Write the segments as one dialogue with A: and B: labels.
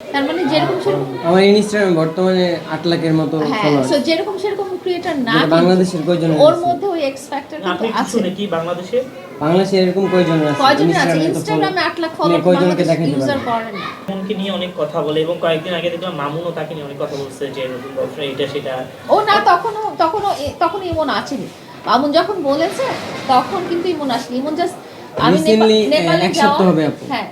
A: তার মানে যেরকম সেরকম
B: আমার ইনস্টাগ্রামে বর্তমানে আট লাখের মতো
A: হ্যাঁ
B: ফলোয়ার
A: যেরকম সেরকম ক্রিয়েটর না
B: বাংলাদেশের কয়জন
A: ওর মধ্যে ওই এক্স ফ্যাক্টর আছে।
C: নাকি বাংলাদেশে?
B: বাংলাদেশে এরকম কয়জন আছে?
A: কয়জন আছে?
B: ইনস্টাগ্রামে এত
A: 8 লাখ ফলোয়ার
B: কয়জনকে
A: ইউজার করেন
C: মামুনকে নিয়ে অনেক কথা বলে এবং কয়েকদিন আগে দেখলাম মামুনও তাকে নিয়ে অনেক কথা বলছে যে নতুন এটা সেটা।
A: ও না তখনও তখনও এ- তখন ইমন আসেনি। মামুন যখন বলেছে তখন কিন্তু ইমন আসেনি। ইমন জাস্ট আমি নেপালে যাওয়া হ্যাঁ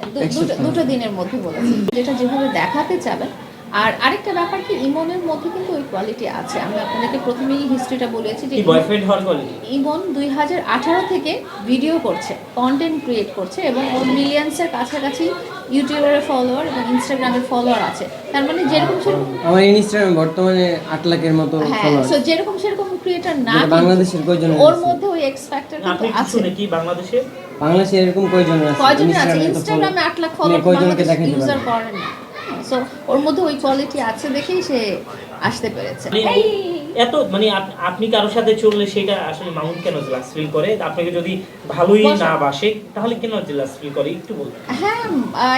A: দুটো- দিনের মধ্যে বলেছে। যেটা যেভাবে দেখাতে চাবেন আর আরেকটা ব্যাপার কি ইমনের মধ্যে কিন্তু ওই কোয়ালিটি আছে। আমি আপনাদেরকে প্রথমেই হিস্ট্রিটা বলেছি যে
C: বয়ফ্রেন্ড হওয়ার কোয়ালিটি
A: ইমন দুই হাজার আঠারো থেকে ভিডিও করছে কন্টেন্ট ক্রিয়েট করছে এবং ওর মিলিয়ন্সের কাছাকাছি ইউটিউবের ফলোয়ার এবং ইনস্টাগ্রামের ফলোয়ার আছে। তার মানে যেরকম সেরকম
B: আমার ইনস্টাগ্রামে বর্তমানে আট লাখের মতো
A: হ্যাঁ
B: ফলোয়ার
A: so যেরকম সেরকম ক্রিয়েটর না
B: বাংলাদেশের কয়জন
A: ওর মধ্যে ওই এক্স ফ্যাক্টর
C: আপনি
A: আছে।
C: নাকি বাংলাদেশে
B: বাংলাদেশে এরকম কয়জন আছে?
A: কয়জন আছে?
B: ইনস্টাগ্রামে এত
A: ইনস্টাগ্রামে
B: follow-
A: 8 লাখ ফলোয়ার
B: কয়জনকে
A: বাংলাদেশ
B: দেখাইতে
A: ইউজার করেন না। সো ওর মধ্যে ওই কোয়ালিটি আছে দেখেই সে আসতে পেরেছে।
C: মানে
A: এই
C: এত মানে আপনি কারোর সাথে চললে সেটা আসলে মামুন কেন জেলাস ফিল করে? আপনাকে যদি ভালোই না বাসে তাহলে কেন জেলাস ফিল করে? একটু বলবেন
A: হ্যাঁ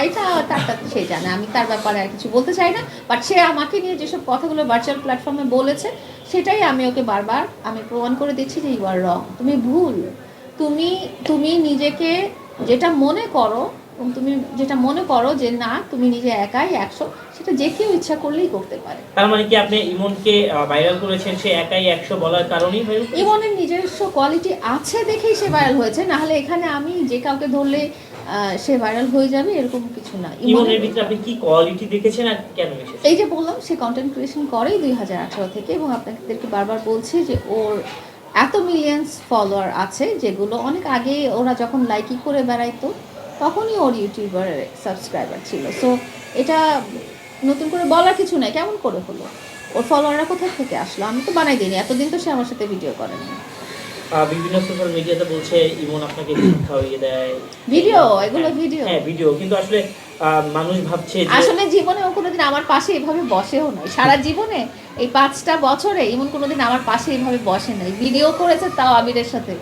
A: এটা তারটা সে জানে। আমি তার ব্যাপারে আর কিছু বলতে চাই না। বাট সে আমাকে নিয়ে যেসব কথাগুলো ভার্চুয়াল প্ল্যাটফর্মে বলেছে সেটাই আমি ওকে বারবার আমি প্রমাণ করে দিচ্ছি যে ইউ আর রং তুমি ভুল। তুমি তুমি নিজেকে যেটা মনে করো এবং তুমি যেটা মনে করো যে না তুমি নিজে একাই একশো সেটা যে কেউ ইচ্ছা করলেই করতে পারে।
C: তার মানে কি আপনি ইমনকে ভাইরাল করেছেন সে একাই একশো বলার কারণেই
A: ইমনের নিজস্ব কোয়ালিটি আছে দেখেই সে ভাইরাল হয়েছে না হলে এখানে আমি যে কাউকে ধরলে সে ভাইরাল হয়ে যাবে এরকম কিছু না।
C: ইমনের ভিতরে আপনি কি কোয়ালিটি দেখেছেন আর কেন এসেছে
A: এই যে বললাম সে কন্টেন্ট ক্রিয়েশন করেই দুই হাজার আঠারো থেকে এবং আপনাদেরকে বারবার বলছি যে ওর এত মিলিয়ন্স ফলোয়ার আছে যেগুলো অনেক আগে ওরা যখন লাইকি করে বেড়াইতো তখনই ওর ইউটিউবার সাবস্ক্রাইবার ছিল। সো এটা নতুন করে বলার কিছু নাই কেমন করে হলো? ওর ফলোয়াররা কোথা থেকে আসলো? আমি তো বানাই দিইনি এতদিন তো সে আমার সাথে ভিডিও করেনি।
C: বিভিন্ন সোশ্যাল মিডিয়াতে বলছে ইমন আপনাকে দেয়।
A: ভিডিও এগুলো ভিডিও
C: হ্যাঁ ভিডিও কিন্তু আসলে মানুষ ভাবছে
A: আসলে জীবনে ও কোনোদিন আমার পাশে এভাবে বসেও নাই। সারা জীবনে এই পাঁচটা বছরে এমন কোনোদিন আমার পাশে এভাবে বসে নাই। ভিডিও করেছে তাও আবিরের সাথে।